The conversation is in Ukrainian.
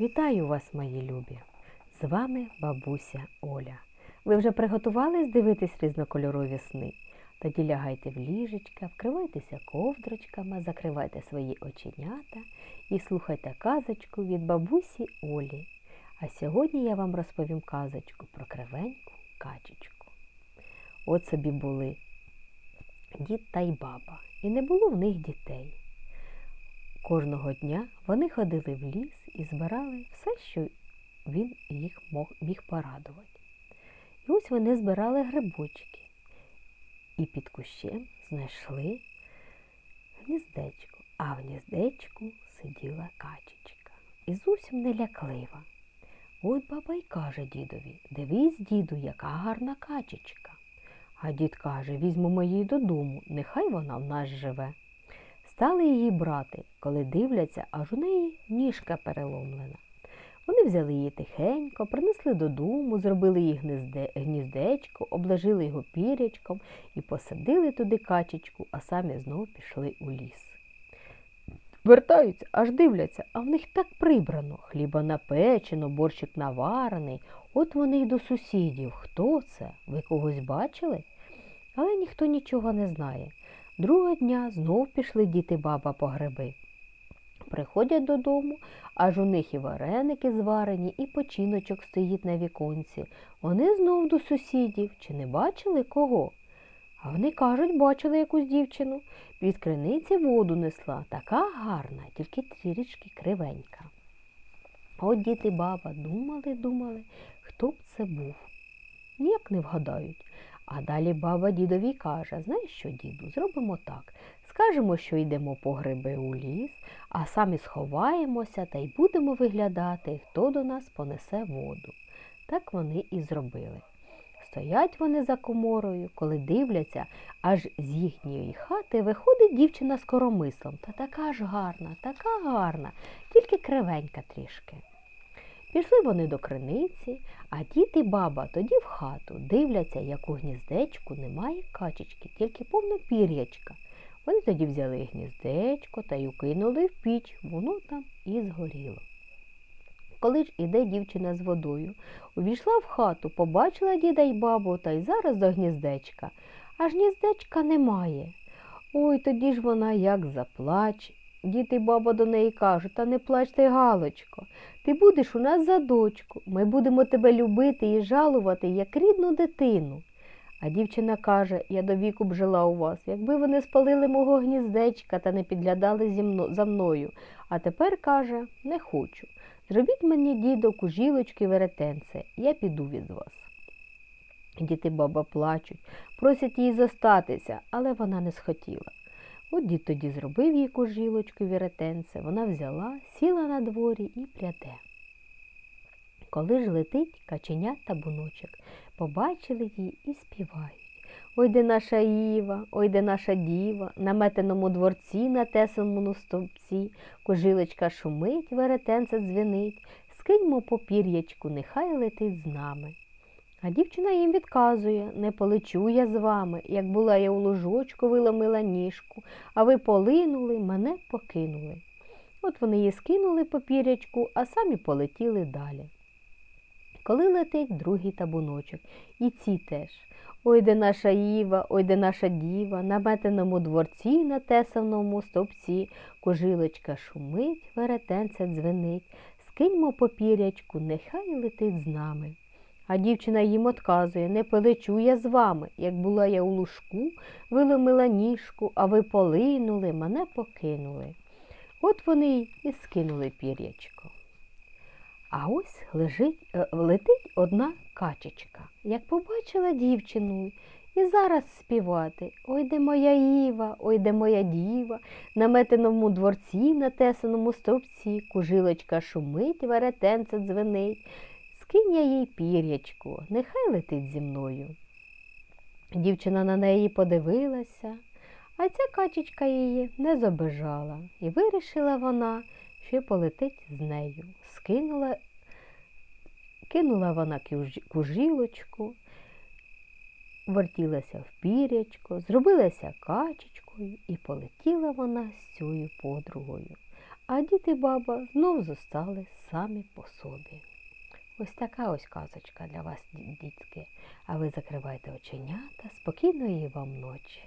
Вітаю вас, мої любі! З вами бабуся Оля. Ви вже приготувались дивитись різнокольорові сни? Тоді лягайте в ліжечка, вкривайтеся ковдрочками, закривайте свої оченята і слухайте казочку від бабусі Олі. А сьогодні я вам розповім казочку про кривеньку качечку. От собі були дід та й баба, і не було в них дітей. Кожного дня вони ходили в ліс і збирали все, що він їх міг порадувати. І ось вони збирали грибочки і під кущем знайшли гніздечко, а в гніздечку сиділа качечка і зовсім не ляклива. От баба й каже дідові, дивись, діду, яка гарна качечка. А дід каже, візьмемо її додому, нехай вона в нас живе. Стали її брати, коли дивляться, аж у неї ніжка переломлена. Вони взяли її тихенько, принесли додому, зробили їй гнізде, гніздечко, обложили його пірячком і посадили туди качечку, а самі знову пішли у ліс. Вертаються, аж дивляться, а в них так прибрано. Хліба напечено, борщик наварений. От вони й до сусідів. Хто це? Ви когось бачили? Але ніхто нічого не знає. Другого дня знов пішли діти баба по гриби. Приходять додому, аж у них і вареники зварені, і починочок стоїть на віконці. Вони знов до сусідів. Чи не бачили кого? А вони кажуть, бачили якусь дівчину. Від криниці воду несла, така гарна, тільки трішки кривенька. От діти баба думали, думали, хто б це був. Ніяк не вгадають. А далі баба дідові каже, знаєш що, діду, зробимо так. Скажемо, що йдемо по гриби у ліс, а самі сховаємося та й будемо виглядати, хто до нас понесе воду. Так вони і зробили. Стоять вони за коморою, коли дивляться, аж з їхньої хати виходить дівчина з коромислом. Та така ж гарна, така гарна, тільки кривенька трішки. Пішли вони до криниці, а дід і баба тоді в хату дивляться, як у гніздечку немає качечки, тільки повно пір'ячка. Вони тоді взяли гніздечко та й укинули в піч, воно там і згоріло. Коли ж іде дівчина з водою, увійшла в хату, побачила діда й бабу та й зараз до гніздечка. А гніздечка немає. Ой, тоді ж вона як заплаче. Дід і баба до неї кажуть, та не плач ти, Галочко, ти будеш у нас за дочку. Ми будемо тебе любити і жалувати, як рідну дитину. А дівчина каже, я до віку б жила у вас, якби ви не спалили мого гніздечка та не підглядали зі мно, за мною. А тепер каже, не хочу. Зробіть мені, дідо, кужілочки веретенце, я піду від вас. Діти баба плачуть, просять її зостатися, але вона не схотіла. От дід тоді зробив їй кожілочку віретенце, вона взяла, сіла на дворі і пряде. Коли ж летить каченя та буночок, побачили її і співають. Ой де наша Іва, ой де наша діва, на метеному дворці, на тесаному стовпці, кожилочка шумить, веретенце дзвенить, скиньмо по пір'ячку, нехай летить з нами. А дівчина їм відказує не полечу я з вами, як була я у ложочку, виломила ніжку, а ви полинули, мене покинули. От вони її скинули по пірячку, а самі полетіли далі. Коли летить другий табуночок, і ці теж. Ой де наша Іва, ой де наша діва, на метеному дворці, на тесаному стовпці, кожилочка шумить, веретенце дзвенить, скиньмо по пірячку, нехай летить з нами. А дівчина їм отказує не полечу я з вами. Як була я у лужку, виломила ніжку, а ви полинули, мене покинули. От вони і скинули пір'ячко. А ось лежить, е, летить одна качечка, як побачила дівчину, і зараз співати Ой де моя Іва, ой де моя діва, на метеному дворці, на тесаному стовпці, кужилочка шумить, веретенце дзвенить. Скинь я їй пір'ячку, нехай летить зі мною. Дівчина на неї подивилася, а ця качечка її не забежала, і вирішила вона, що полетить з нею. Скинула, кинула вона кужілочку, вертілася в пірячко, зробилася качечкою і полетіла вона з цією подругою. а дід і баба знов зостали самі по собі. Ось така ось казочка для вас, ді- дітки. А ви закривайте оченята, спокійної вам ночі.